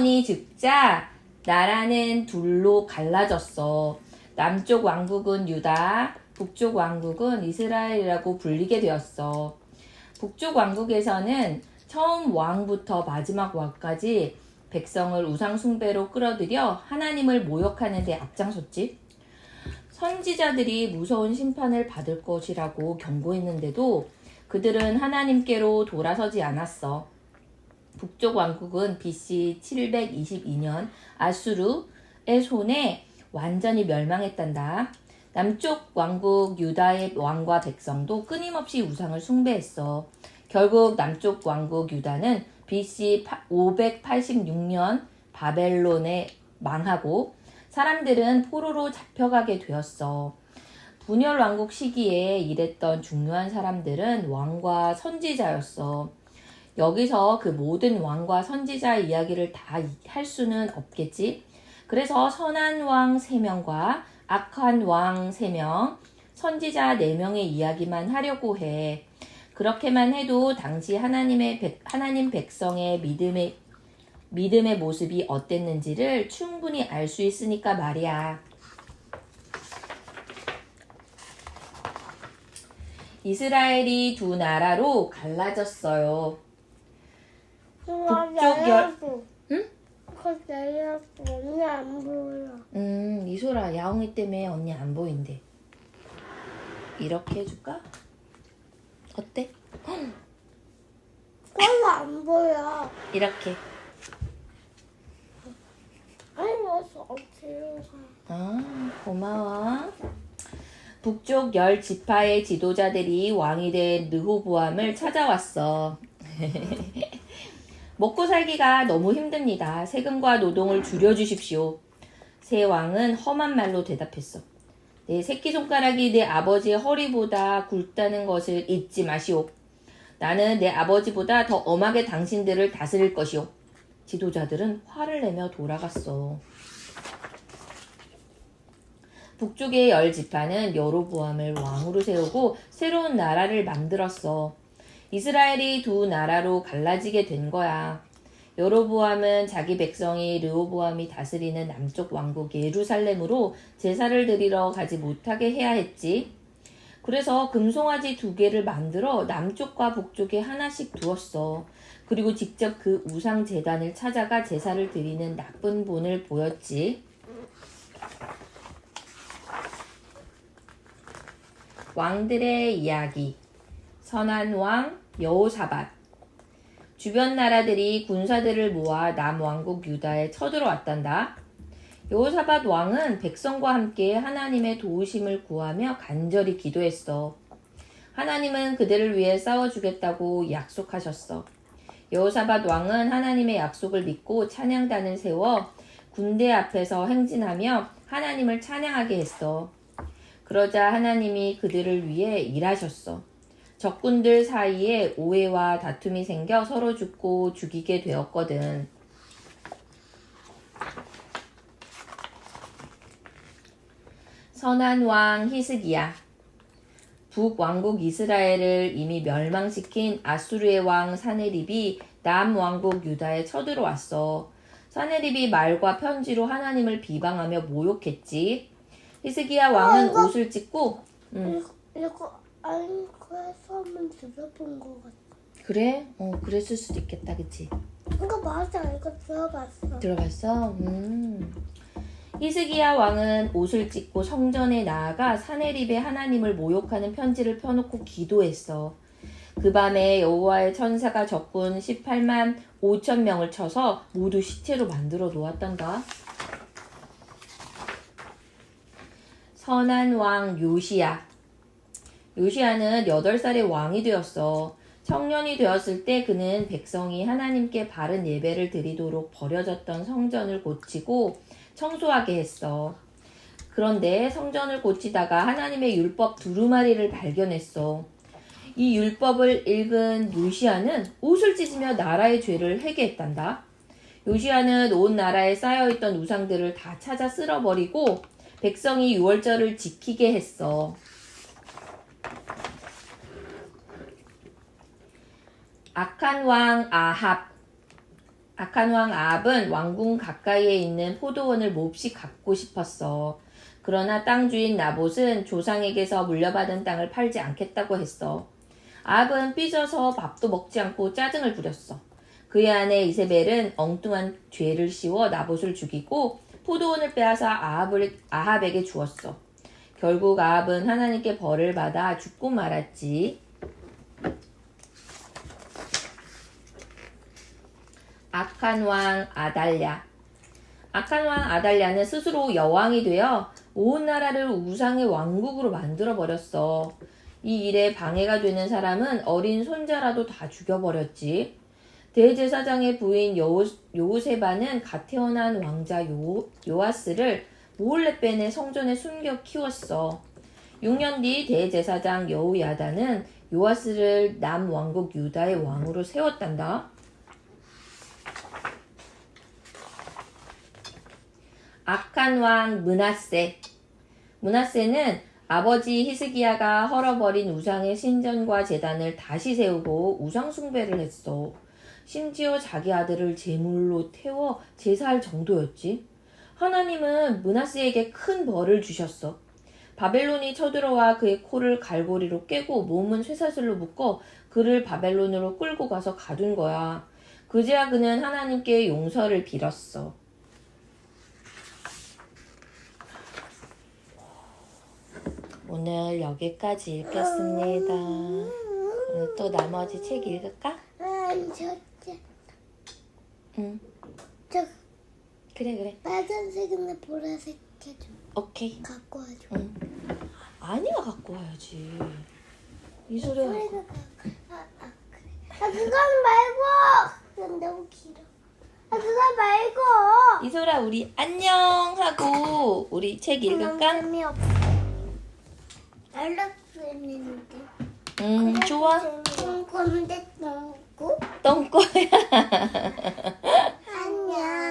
솔로몬이 즉자 나라는 둘로 갈라졌어. 남쪽 왕국은 유다, 북쪽 왕국은 이스라엘이라고 불리게 되었어. 북쪽 왕국에서는 처음 왕부터 마지막 왕까지 백성을 우상 숭배로 끌어들여 하나님을 모욕하는 데 앞장섰지. 선지자들이 무서운 심판을 받을 것이라고 경고했는데도 그들은 하나님께로 돌아서지 않았어. 북쪽 왕국은 BC 722년 아수르의 손에 완전히 멸망했단다. 남쪽 왕국 유다의 왕과 백성도 끊임없이 우상을 숭배했어. 결국 남쪽 왕국 유다는 BC 586년 바벨론에 망하고 사람들은 포로로 잡혀가게 되었어. 분열 왕국 시기에 일했던 중요한 사람들은 왕과 선지자였어. 여기서 그 모든 왕과 선지자 이야기를 다 할 수는 없겠지. 그래서 선한 왕 3명과 악한 왕 3명, 선지자 4명의 이야기만 하려고 해. 그렇게만 해도 당시 하나님의 백, 하나님 백성의 믿음의 믿음의 모습이 어땠는지를 충분히 알 수 있으니까 말이야. 이스라엘이 두 나라로 갈라졌어요. 북쪽 열-. 응? 그거 내렸어. 언니 안 보여. 음, 이소라 야옹이 때문에 언니 안 보인대. 이렇게 해줄까? 어때? 그거 안 보여. 이렇게. 아니, 어서 뒤로 가. 아, 고마워. 북쪽 열 지파의 지도자들이 왕이 된 르호보암을 찾아왔어. 먹고 살기가 너무 힘듭니다. 세금과 노동을 줄여주십시오. 새 왕은 험한 말로 대답했어. 내 새끼손가락이 내 아버지의 허리보다 굵다는 것을 잊지 마시오. 나는 내 아버지보다 더 엄하게 당신들을 다스릴 것이오. 지도자들은 화를 내며 돌아갔어. 북쪽의 열 지파는 여로보암을 왕으로 세우고 새로운 나라를 만들었어. 이스라엘이 두 나라로 갈라지게 된 거야. 여로보암은 자기 백성이 르호보암이 다스리는 남쪽 왕국 예루살렘으로 제사를 드리러 가지 못하게 해야 했지. 그래서 금송아지 두 개를 만들어 남쪽과 북쪽에 하나씩 두었어. 그리고 직접 그 우상 재단을 찾아가 제사를 드리는 나쁜 본을 보였지. 왕들의 이야기. 선한 왕 여호사밧. 주변 나라들이 군사들을 모아 남왕국 유다에 쳐들어왔단다. 여호사밧 왕은 백성과 함께 하나님의 도우심을 구하며 간절히 기도했어. 하나님은 그들을 위해 싸워주겠다고 약속하셨어. 여호사밧 왕은 하나님의 약속을 믿고 찬양단을 세워 군대 앞에서 행진하며 하나님을 찬양하게 했어. 그러자 하나님이 그들을 위해 일하셨어. 적군들 사이에 오해와 다툼이 생겨 서로 죽고 죽이게 되었거든. 선한 왕 히스기야. 북왕국 이스라엘을 이미 멸망시킨 아수르의 왕 사네립이 남왕국 유다에 쳐들어왔어. 사네립이 말과 편지로 하나님을 비방하며 모욕했지. 히스기야 왕은 어, 옷을 찢고 음, 이거, 이거, 아니, 그래서 한번 들어본 것 같아. 그래? 어 그랬을 수도 있겠다 그치? 이거 맞아. 이거 들어봤어. 들어봤어? 음. 히스기야 왕은 옷을 찢고 성전에 나아가 사네립에 하나님을 모욕하는 편지를 펴놓고 기도했어. 그 밤에 여호와의 천사가 적군 18만 5천 명을 쳐서 모두 시체로 만들어 놓았단다. 선한 왕 요시야. 요시야는 8살의 왕이 되었어. 청년이 되었을 때 그는 백성이 하나님께 바른 예배를 드리도록 버려졌던 성전을 고치고 청소하게 했어. 그런데 성전을 고치다가 하나님의 율법 두루마리를 발견했어. 이 율법을 읽은 요시아는 옷을 찢으며 나라의 죄를 회개했단다. 요시아는 온 나라에 쌓여있던 우상들을 다 찾아 쓸어버리고 백성이 유월절을 지키게 했어. 악한 왕 아합. 악한 왕 아합은 왕궁 가까이에 있는 포도원을 몹시 갖고 싶었어. 그러나 땅 주인 나봇은 조상에게서 물려받은 땅을 팔지 않겠다고 했어. 아합은 삐져서 밥도 먹지 않고 짜증을 부렸어. 그의 아내 이세벨은 엉뚱한 죄를 씌워 나봇을 죽이고 포도원을 빼앗아 아합을, 아합에게 주었어. 결국 아합은 하나님께 벌을 받아 죽고 말았지. 악한 왕 아달랴. 악한 왕 아달랴는 스스로 여왕이 되어 온 나라를 우상의 왕국으로 만들어 버렸어. 이 일에 방해가 되는 사람은 어린 손자라도 다 죽여버렸지. 대제사장의 부인 여호, 요세바는 갓 태어난 왕자 요, 요아스를 몰래 빼내 성전에 숨겨 키웠어. 6년 뒤 대제사장 여우야다는 요아스를 남왕국 유다의 왕으로 세웠단다. 악한 왕 문하세. 문하세는 아버지 히스기야가 헐어버린 우상의 신전과 제단을 다시 세우고 우상 숭배를 했어. 심지어 자기 아들을 제물로 태워 제사할 정도였지. 하나님은 문하세에게 큰 벌을 주셨어. 바벨론이 쳐들어와 그의 코를 갈고리로 깨고 몸은 쇠사슬로 묶어 그를 바벨론으로 끌고 가서 가둔 거야. 그제야 그는 하나님께 용서를 빌었어. 오늘 여기까지 읽겠습니다. 오늘 또 나머지 책 읽을까? 응. 저 그래 그래. 빨간색이나 보라색 해줘. 오케이. 갖고 와줘. 응. 아니가 갖고 와야지. 이 소리가 소리가 가. 아, 아 그래. 아 그건 말고. 그건 너무 길어. 아 그건 말고. 이소라 우리 안녕 하고 우리 책 읽을까? 재미없어. 알락스는데. 음, 좋아. 똥꼬인데 똥꼬? 똥꼬야. 안녕.